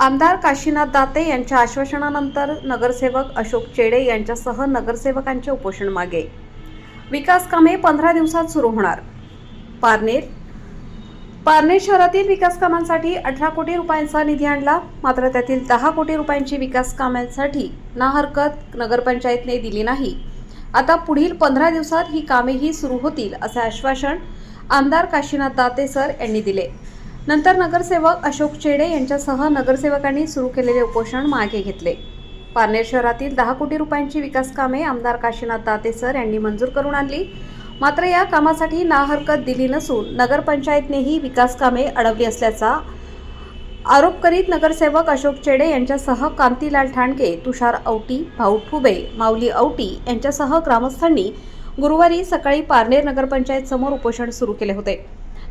आमदार काशीनाथ दाते यांच्या आश्वासनानंतर नगरसेवक अशोक चेडे यांच्यासह नगरसेवकांचे उपोषण मागे. विकास कामे पंधरा दिवसात सुरू होणार. पारनेर पारनेर शहरातील विकास कामांसाठी अठरा कोटी रुपयांचा निधी आणला. मात्र त्यातील दहा कोटी रुपयांची विकास कामांसाठी ना हरकत नगरपंचायतने दिली नाही. आता पुढील पंधरा दिवसात ही कामेही सुरू होतील असे आश्वासन आमदार काशीनाथ दाते सर यांनी दिले. नंतर नगरसेवक अशोक चेडे यांच्यासह नगरसेवकांनी सुरू केलेले उपोषण मागे घेतले. पारनेर शहरातील दहा कोटी रुपयांची विकास कामे आमदार काशीनाथ दाते सर यांनी मंजूर करून आणली. मात्र या कामासाठी ना हरकत दिली नसून नगरपंचायतनेही विकास कामे अडवली असल्याचा आरोप करीत नगरसेवक अशोक चेडे यांच्यासह कांतीलाल ठाणके तुषार औटी भाऊ ठुबे माऊली औटी यांच्यासह ग्रामस्थांनी गुरुवारी सकाळी पारनेर नगरपंचायत समोर उपोषण सुरू केले होते.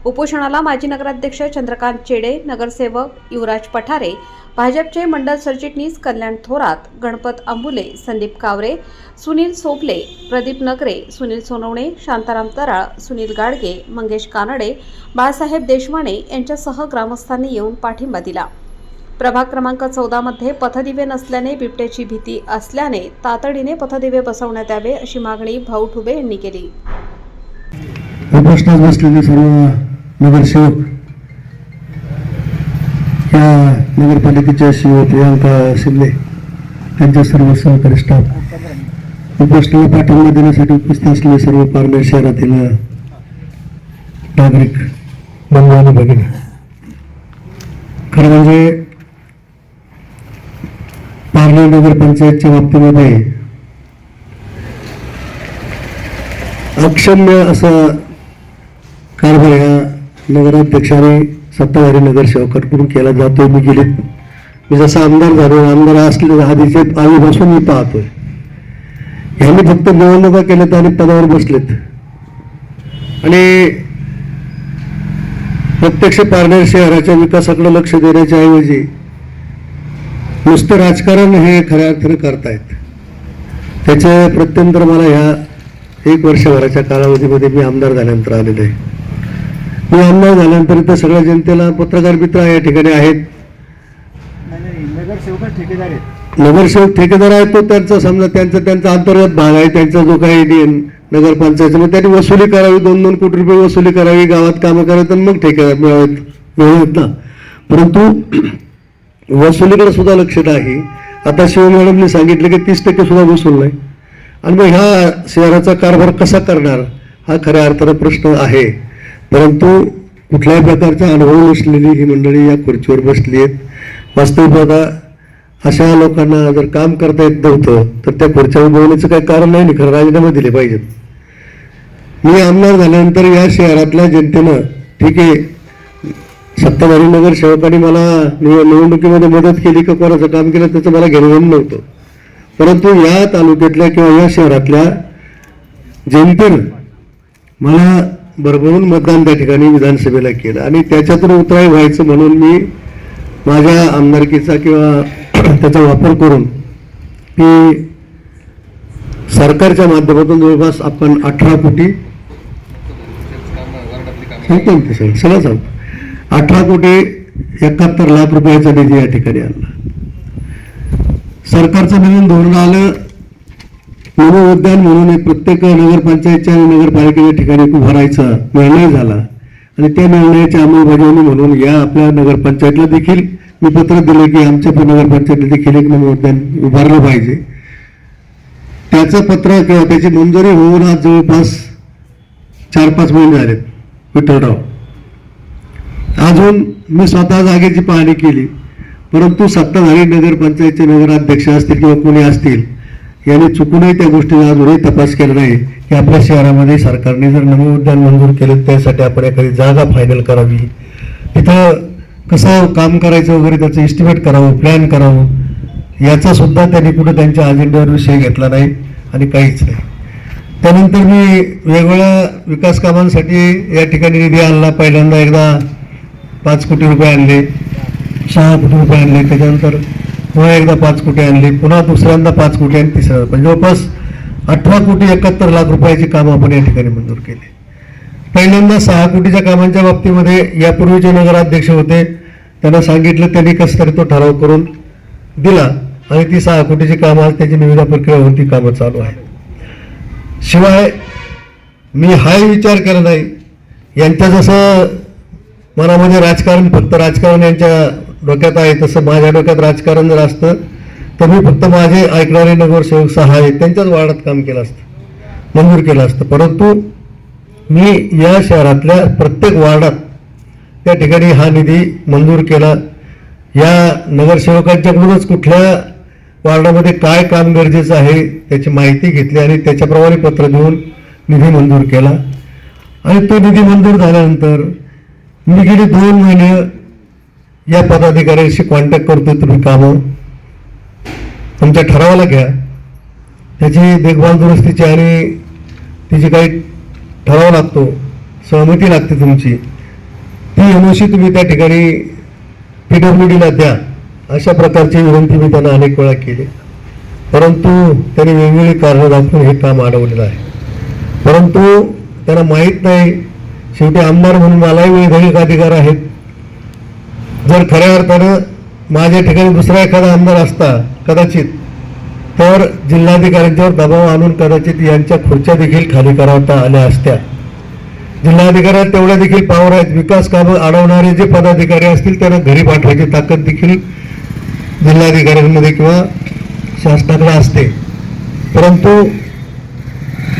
उपोषणाला माजी नगराध्यक्ष चंद्रकांत चेडे नगरसेवक युवराज पठारे भाजपचे मंडल सरचिटणीस कल्याण थोरात गणपत आंबुले संदीप कावरे सुनील सोपले प्रदीप नगरे सुनील सोनवणे शांताराम तराळ सुनील गाडगे मंगेश कानडे बाळासाहेब देशमाने यांच्यासह ग्रामस्थांनी येऊन पाठिंबा दिला. प्रभाग क्रमांक चौदामध्ये पथदिवे नसल्याने बिबट्याची भीती असल्याने तातडीने पथदिवे बसवण्यात यावे अशी मागणी भाऊ ठुबे यांनी केली. उपोषणात बसलेले सर्व नगरसेवक या नगरपालिकेच्या शिव प्रियांका शिंदे त्यांच्या सर्व सहकारी स्टाफ उपोषणाला पाठिंबा देण्यासाठी उपस्थित असलेले सर्व पारनेर शहरातील नागरिक बंधू आणि भगिनी. खरं म्हणजे पारनेर नगरपंचायतच्या बाबतीमध्ये अक्षम्य असं कारभार ह्या नगराध्यक्षाने सत्ताधारी नगरसेवकांकडून केला जातोय मी गेले मी जसा आमदार झालो आमदार असले आधीचे आधीपासून मी पाहतोय. ह्यांनी फक्त निवडणुका केल्यात आणि पदावर बसलेत. आणि प्रत्यक्ष पारनेर शहराच्या विकासाकडे लक्ष देण्याच्या ऐवजी नुसतं राजकारण हे खऱ्या अर्थाने करतायत. त्याचे प्रत्यंतर मला ह्या एक वर्षभराच्या कालावधीमध्ये मी आमदार झाल्यानंतर आलेलो आहे. मी आमदार झाल्यानंतर इथं सगळ्या जनतेला पत्रकार मित्र या ठिकाणी आहेत. नगरसेवक ठेकेदार आहेत आहे तो त्यांचा समजा त्यांचा त्यांचा अंतर्गत भाग आहे त्यांचा जो काही नियम नगरपंचायत मग त्यांनी वसुली करावी दोन दोन कोटी रुपये वसुली करावी गावात कामं करावीत आणि मग ठेकेदार मिळावेत मिळावेत ना. परंतु वसुलीकडे सुद्धा लक्ष नाही. आता शिव मॅडमने सांगितलं की तीस टक्के सुद्धा वसूल नाही. आणि मग ह्या शहराचा कारभार कसा करणार? हा खऱ्या अर्थानं प्रश्न आहे. परंतु कुठल्याही प्रकारचा अनुभव नसलेली ही मंडळी या खुर्चीवर बसली आहेत. वास्तविक बघा अशा लोकांना जर काम करता येत नव्हतं तर त्या खुर्च्यावर बोलण्याचं काही कारण नाही खरं राजीनामे दिले पाहिजेत. मी आमदार झाल्यानंतर या शहरातल्या जनतेनं ठीक आहे सत्ताधारी नगरसेवकांनी मला निवडणुकीमध्ये मदत केली का कोणाचं काम केलं त्याचं मला घेणं नव्हतं. परंतु या तालुक्यातल्या किंवा या शहरातल्या जनतेनं मला भरभरून मतदान त्या ठिकाणी विधानसभेला केलं. आणि त्याच्यातून उतराई व्हायचं म्हणून मी माझ्या आमदारकीचा किंवा त्याचा वापर करून मी सरकारच्या माध्यमातून जवळपास आपण अठरा कोटी सांगतो सगळं सगळं सांगतो अठरा कोटी एकाहत्तर लाख रुपयाचा निधी या ठिकाणी आणला. सरकारचं नवीन धोरण आलं नवं उद्यान म्हणून एक प्रत्येक नगरपंचायतच्या आणि नगरपालिकेच्या ठिकाणी उभारायचा निर्णय झाला. आणि त्या निर्णयाची अंमलबजावणी म्हणून या आपल्या नगरपंचायतला देखील मी पत्र दिलं की आमच्या पण नगरपंचायतला देखील एक नवोद्यान उद्यान उभारलं पाहिजे. त्याचं पत्र किंवा त्याची मंजुरी होऊन आज जवळपास चार पाच महिने झालेत विठ्ठलराव. अजून मी स्वतः जागेची पाहणी केली परंतु सत्ताधारी नगरपंचायतचे नगराध्यक्ष असतील किंवा कोणी असतील यांनी चुकूनही त्या गोष्टीचा अजूनही तपास केला नाही. की आपल्या शहरामध्ये सरकारने जर नवीन उद्यान मंजूर केलं त्यासाठी आपण एखादी जागा फायनल करावी. तिथं कसं काम करायचं वगैरे त्याचं एस्टिमेट करावं प्लॅन करावं याचा सुद्धा त्यांनी कुठं त्यांच्या अजेंड्यावर विषय घेतला नाही आणि काहीच नाही. त्यानंतर मी वेगवेगळ्या विकास कामांसाठी या ठिकाणी निधी आणला. पहिल्यांदा एकदा पाच कोटी रुपये आणले सहा कोटी रुपये आणले. त्याच्यानंतर पुन्हा एकदा पाच कोटी आणली पुन्हा दुसऱ्यांदा पाच कोटी आणि तिसऱ्यांदा. पण जवळपास अठरा कोटी एकाहत्तर लाख रुपयाची कामं आपण या ठिकाणी मंजूर केली. पहिल्यांदा सहा कोटीच्या कामांच्या बाबतीमध्ये यापूर्वीचे नगराध्यक्ष होते. त्यांना सांगितलं त्यांनी कसं तरी तो ठराव करून दिला आणि ती सहा कोटीची कामं आज त्याची निविदा प्रक्रिया होऊन ती कामं चालू आहे शिवाय मी हाही विचार केला नाही यांच्या जसं मनामध्ये राजकारण फक्त राजकारण यांच्या डोक्यात आहे तसं माझ्या डोक्यात राजकारण जर असतं तर मी फक्त माझे ऐकणारे नगरसेवक सहा आहेत त्यांच्याच वार्डात काम केलं असतं मंजूर केलं असतं. परंतु मी या शहरातल्या प्रत्येक वार्डात त्या ठिकाणी हा निधी मंजूर केला. या नगरसेवकांच्याकडूनच कुठल्या वार्डामध्ये काय काम गरजेचं आहे त्याची माहिती घेतली आणि त्याच्याप्रमाणे पत्र देऊन निधी मंजूर केला. आणि तो निधी मंजूर झाल्यानंतर मी गेली दोन महिने या पदाधिकाऱ्यांशी कॉन्टॅक्ट करतोय तुम्ही कामं. तुमच्या ठरावाला घ्या. त्याची देखभाल दुरुस्तीची आणि तिची काही ठराव लागतो. सहमती लागते तुमची. ती एमओशी तुम्ही त्या ठिकाणी पी डब्ल्यू डीला द्या. अशा प्रकारची विनंती मी त्यांना अनेक वेळा केली. परंतु त्यांनी वेगवेगळी कारणं दाखवून हे काम अडवलेलं आहे. परंतु त्यांना माहीत नाही. शेवटी आमदार म्हणून मलाही वैधानिक अधिकार आहेत. जर खऱ्या अर्थानं माझ्या ठिकाणी दुसरा एखादा आमदार असता कदाचित तर जिल्हाधिकाऱ्यांच्यावर दबाव आणून कदाचित यांच्या खुर्च्या देखील खाली करावता आल्या असत्या. जिल्हाधिकाऱ्यात तेवढ्या देखील पावर आहेत. विकास कामं अडवणारे जे पदाधिकारी असतील त्यांना घरी पाठवायची ताकद देखील जिल्हाधिकाऱ्यांमध्ये किंवा शासनाकडे असते. परंतु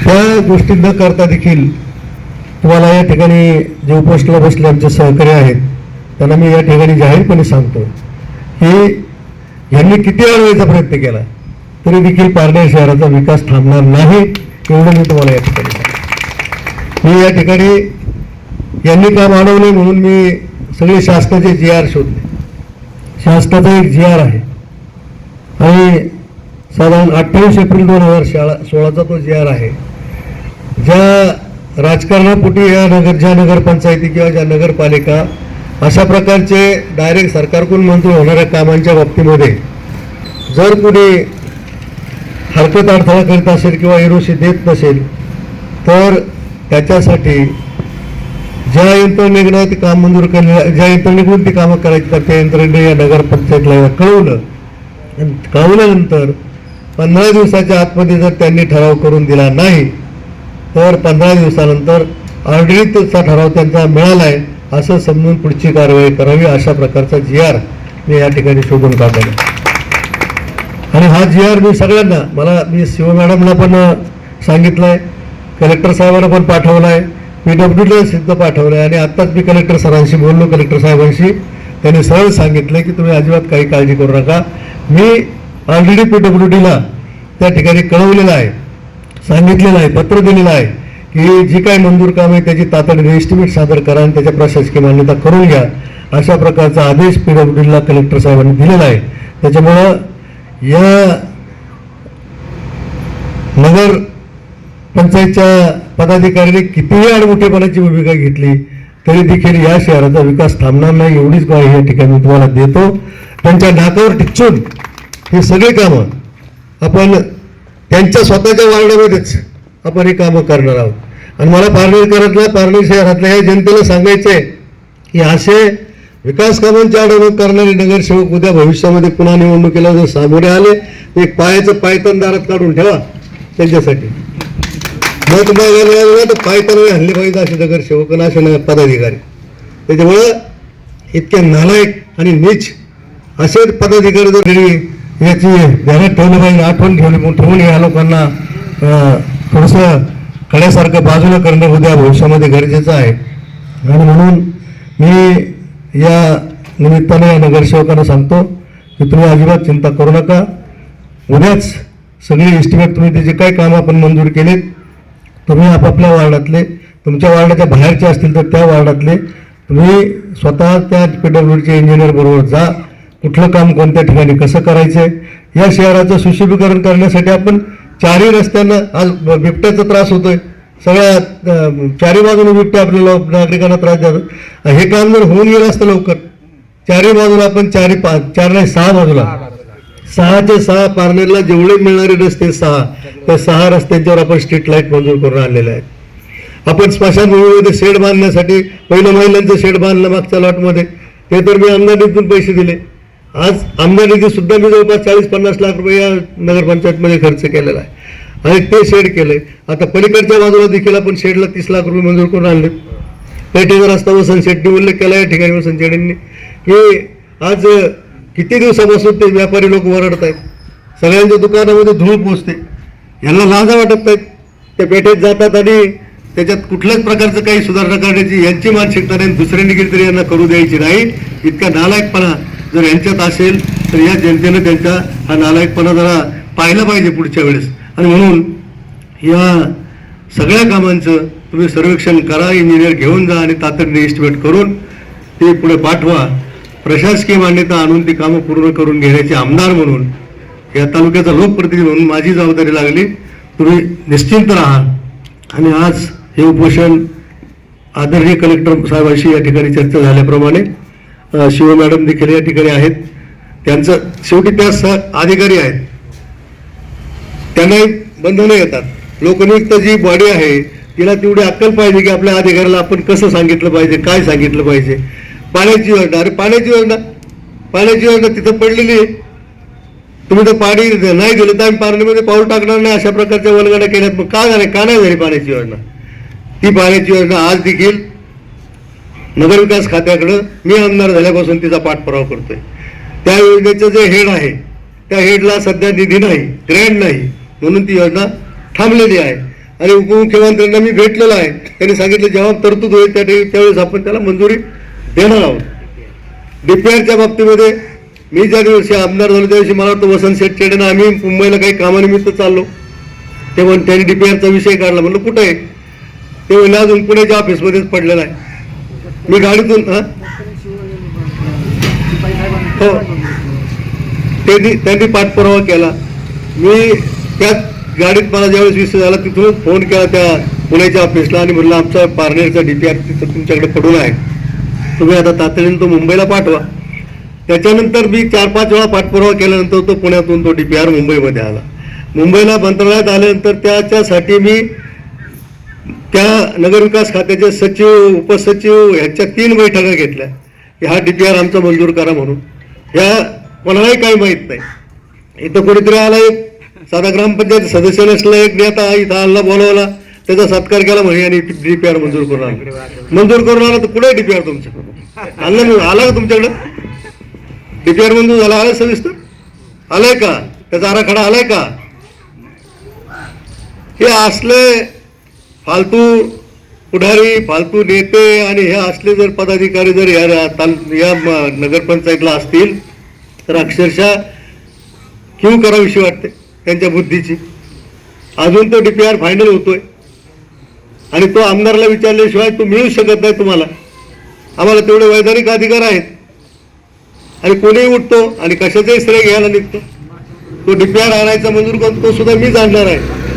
त्या गोष्टी न करता देखील तुम्हाला या ठिकाणी जे उपोषणाला बसले आमचे सहकारी आहेत त्यांना मी या ठिकाणी जाहीरपणे सांगतो की यांनी किती वेळेचा प्रयत्न केला तरी देखील पारनेर शहराचा विकास थांबणार नाही एवढं मी तुम्हाला या ठिकाणी मी या ठिकाणी यांनी काम अडवले म्हणून मी सगळे शासनाचे जी आर शोधले. शासनाचा एक जी आर आहे. आणि साधारण अठ्ठावीस एप्रिल दोन हजार शाळा सोळाचा तो जी आर आहे. ज्या राजकारणापोटी या नगर ज्या नगरपंचायती किंवा ज्या नगरपालिका अशा प्रकारचे डायरेक्ट सरकारकडून मंजूर होणाऱ्या कामांच्या बाबतीमध्ये जर कुणी हरकत अडथळा करीत असेल किंवा एरोशी देत नसेल तर त्याच्यासाठी ज्या यंत्रणेकडे ते काम मंजूर केलेलं ज्या यंत्रणेकडून ती कामं करायची तर त्या यंत्रणेने या नगरपंचायतला कळवलं. कळवल्यानंतर पंधरा दिवसाच्या आतमध्ये जर त्यांनी ठराव करून दिला नाही तर पंधरा दिवसानंतर ऑलरेडी ठराव त्यांचा मिळाला आहे असं समजून पुढची कारवाई करावी अशा प्रकारचा जी आर मी या ठिकाणी शोधून काढलेला आणि हा जी आर मी सगळ्यांना मला मी शिव मॅडमला पण सांगितलं आहे कलेक्टर साहेबांना पण पाठवलं आहे पी डब्ल्यूला सिद्ध पाठवलं आहे आणि आत्ताच मी कलेक्टर सरांशी बोललो कलेक्टर साहेबांशी त्यांनी सरळ सांगितलं की तुम्ही अजिबात काही काळजी करू नका. मी ऑलरेडी पी डब्ल्यू डीला त्या ठिकाणी कळवलेलं आहे सांगितलेलं आहे पत्र दिलेलं आहे. की जी काही मंजूर काम आहे त्याची तातडीने एस्टिमेट सादर करा आणि त्याच्या प्रशासकीय मान्यता करून घ्या. अशा प्रकारचा आदेश पीडब्ल्यूडीला कलेक्टर साहेबांनी दिलेला आहे. त्याच्यामुळं या नगर पंचायतच्या पदाधिकाऱ्यांनी कितीही आडमुठेपणाची भूमिका घेतली तरी देखील या शहराचा विकास थांबणार नाही एवढीच ग्वाही या ठिकाणी मी तुम्हाला देतो. त्यांच्या नाकावर टिचून हे सगळे कामं आपण त्यांच्या स्वतःच्या वार्डामध्येच आपण हे कामं करणार आहोत. आणि मला पारनेरकरातल्या पारनेर शहरातल्या या जनतेला सांगायचं आहे की असे विकास कामांची अडवणूक करणारे नगरसेवक उद्या भविष्यामध्ये पुन्हा निवडणुकीला जर सामोरे आले तर एक पायाचं पायतन दारात काढून ठेवा त्यांच्यासाठी. मत मागायला तर पायतन हल्ले पाहिजे असे नगरसेवक आणि असे नगर पदाधिकारी. त्याच्यामुळं इतके नालायक आणि नीच असे पदाधिकारी जर याची ध्यानात ठेवलं पाहिजे आठवण ठेवली ठेवून या लोकांना थोडंसं कड्यासारखं बाजूला करणं उद्या भविष्यामध्ये गरजेचं आहे. आणि म्हणून मी या निमित्ताने या नगरसेवकांना सांगतो की तुम्ही अजिबात चिंता करू नका. उद्याच सगळे एस्टिमेट तुम्ही ते जे काही काम आपण मंजूर केलेत तुम्ही आपापल्या वार्डातले तुमच्या वार्डाच्या बाहेरचे असतील तर त्या वार्डातले तुम्ही स्वतः त्या पी डब्ल्यूडीच्या इंजिनियरबरोबर जा. कुठलं काम कोणत्या ठिकाणी कसं करायचं आहे या शहराचं सुशोभीकरण करण्यासाठी आपण चारही रस्त्यांना आज बिबट्याचा त्रास होतोय. सगळ्या अं, चारही बाजूने बिबट्या आपल्याला नागरिकांना त्रास देतात. हे काम जर होऊन गेलं असतं लवकर चारही बाजूला आपण चारही पाच चार नाही सहा बाजूला. सहाचे सहा पार्लरला जेवढे मिळणारे रस्ते सहा त्या सहा रस्त्यांच्यावर आपण स्ट्रीट लाइट मंजूर करून आणलेले आहेत. आपण स्मशानभूमीमध्ये शेड बांधण्यासाठी पहिलं महिलांचं शेड बांधलं मागच्या लॉटमध्ये ते तर मी आमदार पैसे दिले. आज आमदार निधी सुद्धा मी जवळपास चाळीस पन्नास लाख रुपये या नगरपंचायतमध्ये खर्च केलेला आहे. आणि ते शेड केलंय. आता पलीकडच्या बाजूला देखील आपण शेडला तीस लाख रुपये मंजूर करून आणले पेठेचा रस्ता वसन शेट्टी उल्लेख केला या ठिकाणी वसन शेट्टींनी की आज किती दिवसापासून ते व्यापारी लोक ओरडत आहेत. सगळ्यांच्या दुकानामध्ये धूळ पोचते. यांना लाजा वाटत नाहीत. ते पेठेत जातात आणि त्याच्यात कुठल्याच प्रकारचं काही सुधारणा करण्याची यांची मानसिकता नाही दुसऱ्यांनी गेली तरी यांना करू द्यायची नाही. इतका नालायकपणा जर यांच्यात असेल तर या जनतेनं त्यांचा हा नालायकपणा जरा पाहिला पाहिजे पुढच्या वेळेस. आणि म्हणून या सगळ्या कामांचं तुम्ही सर्वेक्षण करा इंजिनियर घेऊन जा आणि तातडीने एस्टिमेट करून ते पुढे पाठवा. प्रशासकीय मान्यता आणून ती कामं पूर्ण करून घेण्याचे आमदार म्हणून या तालुक्याचा लोकप्रतिनिधी म्हणून माझी जबाबदारी लागली. तुम्ही निश्चिंत राहा. आणि आज हे उपोषण आदरणीय कलेक्टर साहेबांशी या ठिकाणी चर्चा झाल्याप्रमाणे शिव मॅडम देखील या ठिकाणी आहेत. त्यांचं शेवटी त्या सह अधिकारी आहेत. त्यांनाही बंधनं येतात. लोकनियुक्त जी बॉडी आहे तिला तेवढी अक्कल पाहिजे की आपल्या अधिकाऱ्याला आपण कसं सांगितलं पाहिजे काय सांगितलं पाहिजे. पाण्याची योजना अरे पाण्याची योजना पाण्याची योजना तिथं पडलेली आहे. तुम्ही तर पाणी नाही दिलं तर आम्ही पाण्यामध्ये पाऊल टाकणार नाही अशा प्रकारच्या वलगड्या केल्यात. मग का झाले? का नाही झाली पाण्याची योजना ती पाण्याची योजना आज देखील नगरविकास खात्याकडं मी आमदार झाल्यापासून तिचा पाठपुरावा करतोय. त्या योजनेचं जे हेड आहे त्या हेडला सध्या निधी नाही ग्रँड नाही म्हणून ती योजना थांबलेली आहे. आणि उपमुख्यमंत्र्यांना मी भेटलेलो आहे. त्यांनी सांगितलं जेव्हा तरतूद होईल त्या ठिकाणी त्यावेळेस आपण त्याला मंजुरी देणार आहोत. डीपीआरच्या बाबतीमध्ये मी ज्या दिवशी आमदार झालो त्या दिवशी मला वाटतं वसंत शेठ चेडन आम्ही मुंबईला काही कामानिमित्त चाललो. तेव्हा त्यांनी डीपीआरचा विषय काढला. म्हणलं कुठं आहे? ते म्हणले अजून पुण्याच्या ऑफिसमध्येच पडलेला आहे. मी गाडीतून हो? त्यांनी त्यांनी पाठपुरावा केला. मी त्याच गाडीत मला ज्यावेळेस विषय झाला तिथून फोन केला त्या पुण्याच्या ऑफिसला आणि म्हटलं आमचा पार्नेरचा आर तिथं तुमच्याकडे पडून आहे. तुम्ही आता तातडीने तो मुंबईला पाठवा. त्याच्यानंतर मी चार पाच वेळा पाठपुरावा केल्यानंतर तो पुण्यातून तो डी पी आर मुंबईमध्ये आला. मुंबईला मंत्रालयात आल्यानंतर त्याच्यासाठी मी त्या नगरविकास खात्याचे सचिव उपसचिव ह्याच्या तीन बैठका घेतल्या. की हा डीपीआर आमचा मंजूर करा म्हणून. ह्या कोणालाही काही माहीत नाही. इथं कोणीतरी आला एक साधा ग्रामपंचायत सदस्य नसला एक नेता इथं आला बोलवला. त्याचा सत्कार केला म्हणे आणि डीपीआर मंजूर करून आला. मंजूर करून आला तर कुठे डीपीआर तुमच्याकडं आणलं मी. आला का तुमच्याकडे? डीपीआर मंजूर झाला आला सविस्तर? आलाय का? त्याचा आराखडा आलाय का? हे असले फालतू पुढारी फालतू नेते आणि हे असले जर पदाधिकारी जर या रा- ताल या नगरपंचायतला असतील तर अक्षरशः क्यू करावीशी वाटते त्यांच्या बुद्धीची. अजून तो डी पी आर फायनल होतोय. आणि तो आमदारला विचारल्याशिवाय तो मिळू शकत नाही तुम्हाला. आम्हाला तेवढे वैधानिक अधिकार आहेत. आणि कोणीही उठतो आणि कशाचाही श्रेय घ्यायला निघतो. तो डी पी आर आणायचा मंजूर करतो तो सुद्धा मीच आणणार आहे.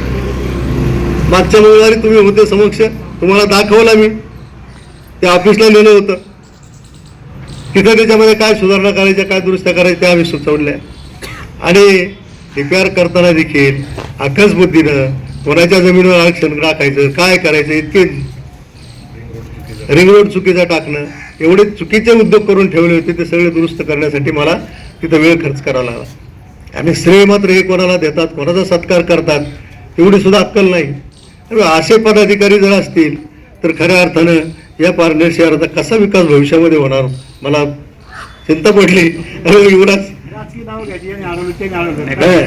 मागच्या मंगळवारी तुम्ही होते समक्ष तुम्हाला दाखवला मी. त्या ऑफिसला नेलं होतं. तिथं त्याच्यामध्ये काय सुधारणा करायच्या काय दुरुस्त्या करायच्या त्या आम्ही सुचवल्या. आणि रिपेअर करताना देखील आखच बुद्धीनं कोणाच्या जमिनीवर आरक्षण राखायचं काय करायचं इतके रिंग रोड चुकीचा टाकणं एवढे चुकीचे उद्योग करून ठेवले होते ते सगळे दुरुस्त करण्यासाठी मला तिथं वेळ खर्च करावा लागला. आणि श्रेय मात्र हे कोणाला देतात कोणाचा सत्कार करतात एवढी सुद्धा अक्कल नाही. असे पदाधिकारी जर असतील तर खऱ्या अर्थानं या पारनेर शहराचा कसा विकास भविष्यामध्ये होणार? मला चिंता पडली. काय?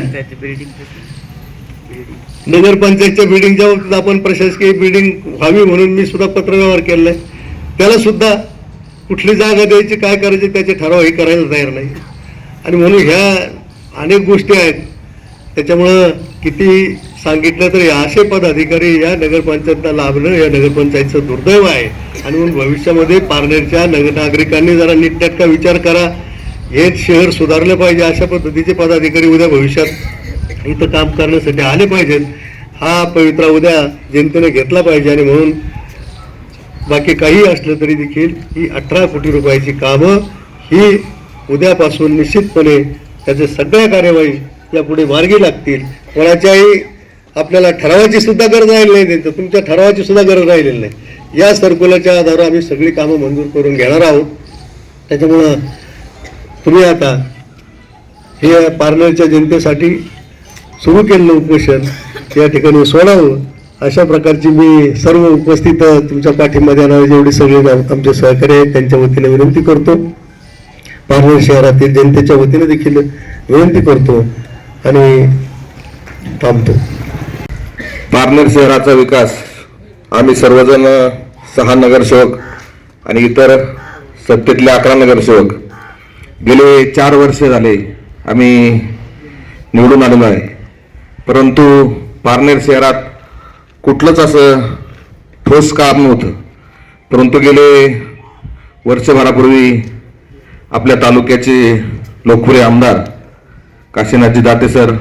नगरपंचायतच्या बिल्डिंगच्या बाबतीत आपण प्रशासकीय बिल्डिंग व्हावी म्हणून मी सुद्धा पत्रव्यवहार केलाय त्याला सुद्धा कुठली जागा द्यायची काय करायची त्याचे ठराव हे करायला तयार नाही. आणि म्हणून ह्या अनेक गोष्टी आहेत. त्याच्यामुळं किती सांगितलं तरी असे पदाधिकारी या नगरपंचायतला लाभलं या नगरपंचायतचं दुर्दैव आहे. आणि म्हणून भविष्यामध्ये पारनेरच्या नगर नागरिकांनी जरा नीटनेटका विचार करा. हेच शहर सुधारलं पाहिजे अशा पद्धतीचे पदाधिकारी उद्या भविष्यात इथं काम करण्यासाठी आले पाहिजेत. हा पवित्रा उद्या जनतेने घेतला पाहिजे आणि म्हणून बाकी काही असलं तरी देखील ही अठरा कोटी रुपयाची कामं ही उद्यापासून निश्चितपणे त्याचे सगळ्या कार्यवाही यापुढे मार्गी लागतील. कोणाच्याही आपल्याला ठरावाची सुद्धा गरज राहिली नाही तर तुमच्या ठरावाची सुद्धा गरज राहिलेली नाही. या सर्क्युलरच्या आधारावर आम्ही सगळी कामं मंजूर करून घेणार आहोत. त्याच्यामुळं तुम्ही आता हे पार्लरच्या जनतेसाठी सुरू केलेलं उपोषण या ठिकाणी सोडावं. अशा प्रकारची मी सर्व उपस्थित तुमच्या पाठिंबा देणारे जेवढे सगळे आमचे सहकारी आहेत त्यांच्या वतीने विनंती करतो. पार्लर शहरातील जनतेच्या वतीने देखील विनंती करतो आणि थांबतो. पारनेर शहराचा विकास. आम्ही सर्वजण सहा नगरसेवक आणि इतर सत्तेतले अकरा नगरसेवक. गेले चार वर्ष झाले आम्ही निवडून आलेलो आहे. परंतु पारनेर शहरात कुठलंच असं ठोस काम नव्हतं. परंतु गेले वर्षभरापूर्वी आपल्या तालुक्याचे लोकप्रिय आमदार काशीनाथजी दाते सर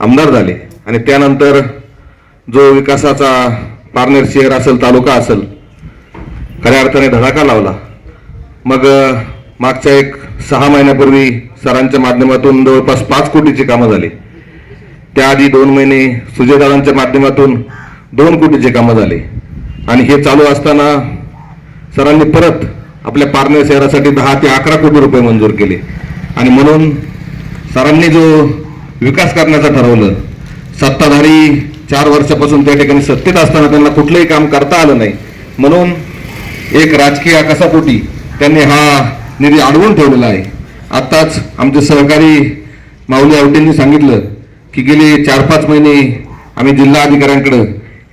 आमदार झाले. आणि त्यानंतर जो विकासाचा पारनेर शहर असेल तालुका असेल खऱ्या अर्थाने धडाका लावला. मग मागच्या एक सहा महिन्यापूर्वी सरांच्या माध्यमातून जवळपास पाच कोटीची कामं झाली. त्याआधी दोन महिने सुजयदारांच्या माध्यमातून दोन कोटीचे कामं झाले. आणि हे चालू असताना सरांनी परत आपल्या पारनेर शहरासाठी दहा ते अकरा कोटी रुपये मंजूर केले. आणि म्हणून सरांनी जो विकास करण्याचं ठरवलं सत्ताधारी चार वर्षापासून त्या ठिकाणी सत्तेत असताना त्यांना कुठलंही काम करता आलं नाही. म्हणून एक राजकीय आकाशापोटी त्यांनी हा निधी अडवून ठेवलेला आहे. आत्ताच आमचे सहकारी माऊली आवटेंनी सांगितलं की गेले चार पाच महिने आम्ही जिल्हा अधिकाऱ्यांकडं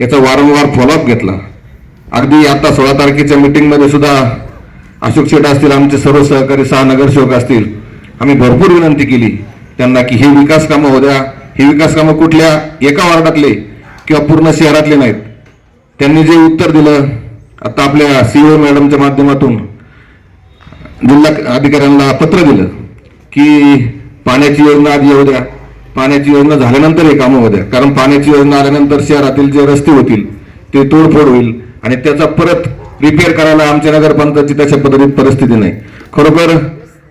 याचा वारंवार फॉलोअप घेतला. अगदी आता सोळा तारखेच्या मीटिंगमध्ये सुद्धा अशोक शेठ असतील आमचे सर्व सहकारी सहा नगरसेवक असतील आम्ही भरपूर विनंती केली त्यांना की हे विकास कामं होत्या ही विकास कामं कुठल्या एका वार्डातले किंवा पूर्ण शहरातले नाहीत. त्यांनी जे उत्तर दिलं आता आपल्या सीओ मॅडमच्या माध्यमातून जिल्हा अधिकाऱ्यांना पत्र दिलं की पाण्याची योजना आधी येऊ द्या. पाण्याची योजना झाल्यानंतर हे कामं होऊ द्या. कारण पाण्याची योजना आल्यानंतर शहरातील जे रस्ते होतील ते तोडफोड होईल आणि त्याचा परत रिपेअर करायला आमच्या नगरपंचायतची तशा पद्धतीत परिस्थिती नाही. खरोखर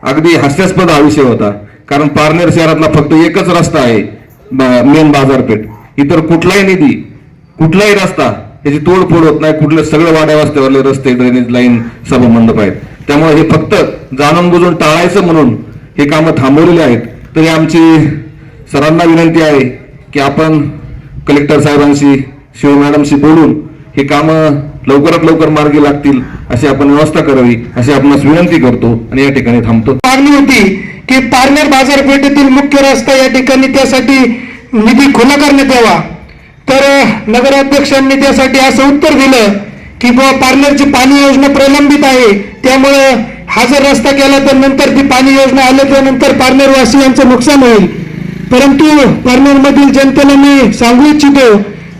अगदी हास्यास्पद हा विषय होता. कारण पारनेर शहरातला फक्त एकच रस्ता आहे मेन बाजारपेठ. इतर कुठलाही निधी कुठलाही रस्ता याची तोडफोड होत नाही. कुठले सगळे वाड्या वस्त्यावरले रस्ते ड्रेनेज लाईन सभामंडप आहेत. त्यामुळे हे फक्त जाणून बुजून टाळायचं म्हणून हे कामं थांबवलेली आहेत. तरी आमची सरांना विनंती आहे की आपण कलेक्टर साहेबांशी शिव मॅडमशी बोलून हे कामं लवकरात लवकर मार्गी लागतील अशी आपण व्यवस्था करावी अशी आपणास विनंती करतो आणि या ठिकाणी थांबतो. मागणी होती की पारनेर बाजारपेठेतील मुख्य रस्ता या ठिकाणी त्यासाठी निधी खुला करण्यात यावा. तर नगराध्यक्षांनी त्यासाठी असं उत्तर दिलं की बुवा पार्लरची पाणी योजना प्रलंबित आहे. त्यामुळे हा जर रस्ता केला तर नंतर ती पाणी योजना आल्याच्या पार्लरवासियांचं नुकसान होईल. परंतु पार्लरमधील जनतेला मी सांगू इच्छितो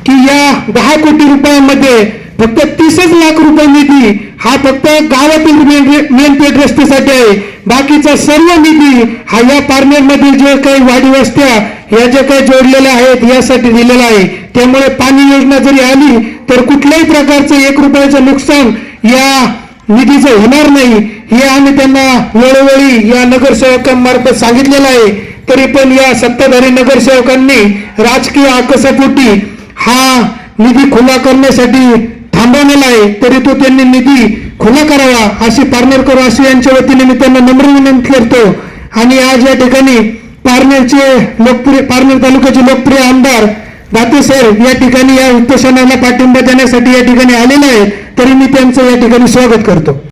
की या दहा कोटी रुपयांमध्ये फक्त तीसच लाख रुपये निधी हा फक्त गावातील मेन मेन रस्त्यासाठी आहे. बाकीचा सर्व निधी हा या पारनेरमधील जे काही वाडी वस्त्या या जे काही जोडलेल्या आहेत यासाठी दिलेला आहे. त्यामुळे पाणी योजना जरी आली तर कुठल्याही प्रकारचं एक रुपयाचं नुकसान या निधीचं होणार नाही. हे आम्ही त्यांना वेळोवेळी या नगरसेवकांमार्फत सांगितलेलं आहे. तरी पण या सत्ताधारी नगरसेवकांनी राजकीय आकसापोटी हा निधी खुला करण्यासाठी थांबवलेला आहे. तरी तो त्यांनी निधी खुला करावा अशी पारनेरकर यांच्या वतीने मी त्यांना नम्र विनंती करतो. आणि आज या ठिकाणी पारनेरचे लोकप्रिय पारनेर तालुक्याचे लोकप्रिय आमदार दाते सर या ठिकाणी या उपोषणाला पाठिंबा देण्यासाठी या ठिकाणी आलेले आहेत. तरी मी त्यांचं या ठिकाणी स्वागत करतो.